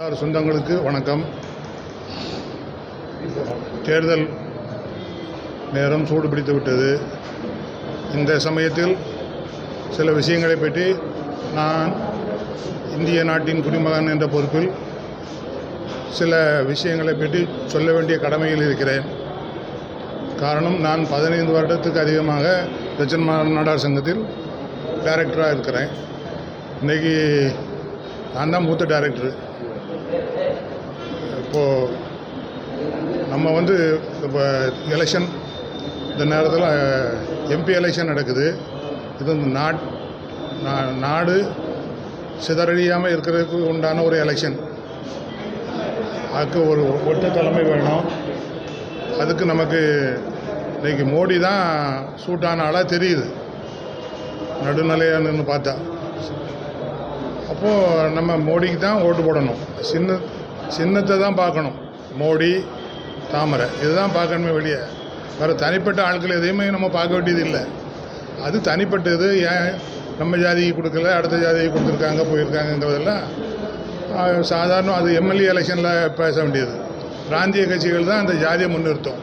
சொந்தங்களுக்கு வணக்கம். தேர்தல் நேரம் சூடு பிடித்து விட்டது. இந்த சமயத்தில் சில விஷயங்களை பற்றி நான் இந்திய நாட்டின் குடிமகன் என்ற பொறுப்பில் சில விஷயங்களை பற்றி சொல்ல வேண்டிய கடமையில் இருக்கிறேன். காரணம் நான் பதினைந்து வருடத்துக்கு அதிகமாக தட்சன் நாடார் சங்கத்தில் டைரக்டராக இருக்கிறேன். இன்றைக்கி நான் தான் மூத்த டைரக்டர் இப்போது நம்ம வந்து இப்போ எலெக்ஷன் இந்த நேரத்தில் எம்பி எலெக்ஷன் நடக்குது. இது வந்து நாட் நா- நாடு சிதறடியாமல் இருக்கிறதுக்கு உண்டான ஒரு எலெக்ஷன் அதுக்கு ஒரு ஒட்டு தலைமை வேணும். அதுக்கு நமக்கு இன்றைக்கி மோடி தான் சூட்டான ஆளாக தெரியுது. நடுநிலையானு பார்த்தா. அப்போது நம்ம மோடிக்கு தான் ஓட்டு போடணும். சின்ன சின்னத்தை தான் பார்க்கணும். மோடி தாமரை இதுதான் பார்க்கணுமே வெளியே. வேறு தனிப்பட்ட ஆட்கள் எதையுமே நம்ம பார்க்க வேண்டியது இல்லை. அது தனிப்பட்டது ஏன் நம்ம ஜாதிக்கு கொடுக்கல அடுத்த ஜாதிக்கு கொடுத்துருக்காங்க போயிருக்காங்கங்கிறதெல்லாம் சாதாரண அது எம்எல்ஏ எலெக்ஷனில் பேச வேண்டியது. பிராந்திய கட்சிகள் தான் அந்த ஜாதியை முன்னிறுத்தும்.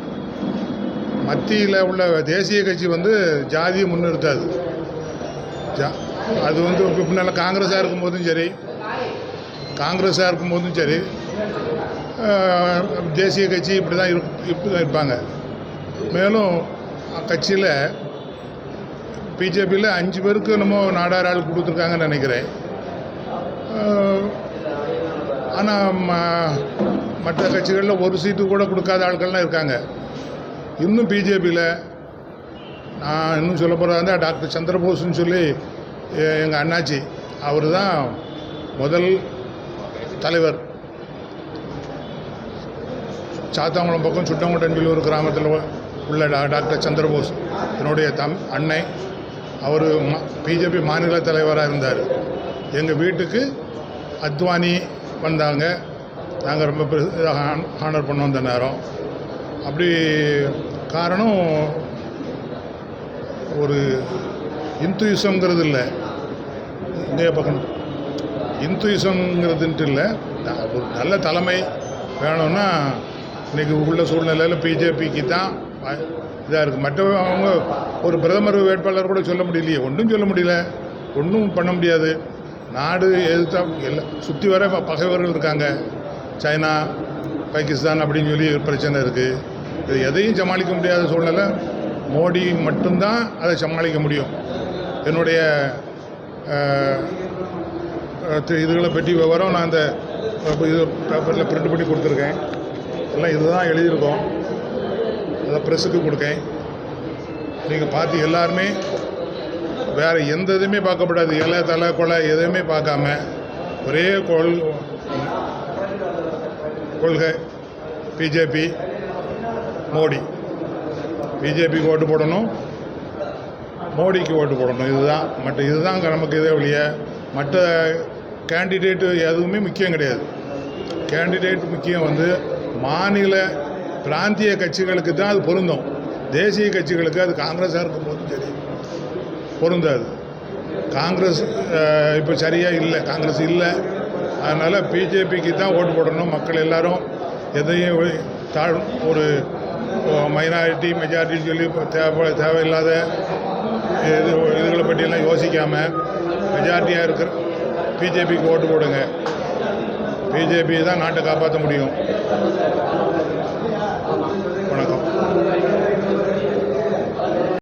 மத்தியில் உள்ள தேசிய கட்சி வந்து ஜாதியை முன்னிறுத்தாது. ஜா- அது வந்து இப்போ முன்னால் காங்கிரஸாக இருக்கும்போதும் சரி காங்கிரஸாக இருக்கும்போதும் சரி தேசிய கட்சி இப்படி தான் இருப் இப்படி தான் இருப்பாங்க. மேலும் கட்சியில் பிஜேபியில் அஞ்சு பேருக்கு என்னமோ நாடார் ஆள் கொடுத்துருக்காங்கன்னு நினைக்கிறேன். ஆனால் மற்ற கட்சிகளில் ஒரு சீட்டு கூட கொடுக்காத ஆட்கள்லாம் இருக்காங்க. இன்னும் பிஜேபியில் நான் இன்னும் சொல்ல போகிறதா இருந்தால் டாக்டர் சந்திரபோஸ்ன்னு சொல்லி எங்கள் அண்ணாச்சி அவர் தான் முதல் தலைவர். சாத்தாங்குளம் பக்கம் சுட்டங்குட்டன் ஒரு கிராமத்தில் உள்ள டா டாக்டர் சந்திரபோஸ் என்னுடைய தம் அன்னை அவர் பிஜேபி மாநில தலைவராக இருந்தார். எங்கள் வீட்டுக்கு அத்வானி வந்தாங்க. நாங்கள் ரொம்ப ஹானர் பண்ணோம் அந்த நேரம். அப்படி காரணம் ஒரு இந்துயிசம்ங்கிறது இல்லை. இங்கே பக்கம் இந்துயிசம்ங்கிறதுன்ட்டு இல்லை. ஒரு நல்ல தலைமை வேணும்னா இன்றைக்கி உள்ள சூழ்நிலையில் பிஜேபிக்கு தான் இதாக இருக்குது மற்ற அவங்க ஒரு பிரதமர் வேட்பாளர் கூட சொல்ல முடியலையே. ஒன்றும் சொல்ல முடியல. ஒன்றும் பண்ண முடியாது. நாடு எதிர்த்தா எல்லாம் சுற்றி வர ப- பகைவர்கள் இருக்காங்க. சைனா பாகிஸ்தான் அப்படின்னு சொல்லி பிரச்சனை இருக்குது இது எதையும் சமாளிக்க முடியாத சூழ்நிலை. மோடி மட்டும்தான் அதை சமாளிக்க முடியும். என்னுடைய இதுகளை பற்றி விவரம் நான் அந்த இது பேப்பரில் பிரிண்ட் பண்ணி கொடுத்துருக்கேன். எல்லாம் இதுதான் எழுதியிருக்கோம். அதை ப்ரெஸ்ஸுக்கு கொடுக்கேன். நீங்கள் பார்த்து எல்லாருமே வேறு எந்த இதுவுமே பார்க்கப்படாது. இலை தலை கொலை எதுவுமே பார்க்காம ஒரே கொள் கொள்கை பிஜேபி மோடி. பிஜேபிக்கு ஓட்டு போடணும். மோடிக்கு ஓட்டு போடணும். இதுதான் மற்ற இதுதான் நமக்கு இதே வழிய மற்ற கேண்டிடேட்டு எதுவுமே முக்கியம் கிடையாது. கேண்டிடேட் முக்கியம் வந்து மாநில பிராந்திய கட்சிகளுக்கு தான் அது பொருந்தும். தேசிய கட்சிகளுக்கு அது காங்கிரஸாக இருக்கும்போதும் சரி பொருந்தாது. காங்கிரஸ் இப்போ சரியாக இல்லை காங்கிரஸ் இல்லை. அதனால் பிஜேபிக்கு தான் ஓட்டு போடணும். மக்கள் எல்லாரும் எதையும் தாழ் ஒரு மைனாரிட்டி மெஜாரிட்டின்னு சொல்லி தேவை தேவையில்லாத இது இதுகளை பற்றியெல்லாம் யோசிக்காமல் மெஜாரிட்டியாக இருக்கிற பிஜேபிக்கு ஓட்டு போடுங்க. பிஜேபியை தான் நாட்டை காப்பாற்ற முடியும்.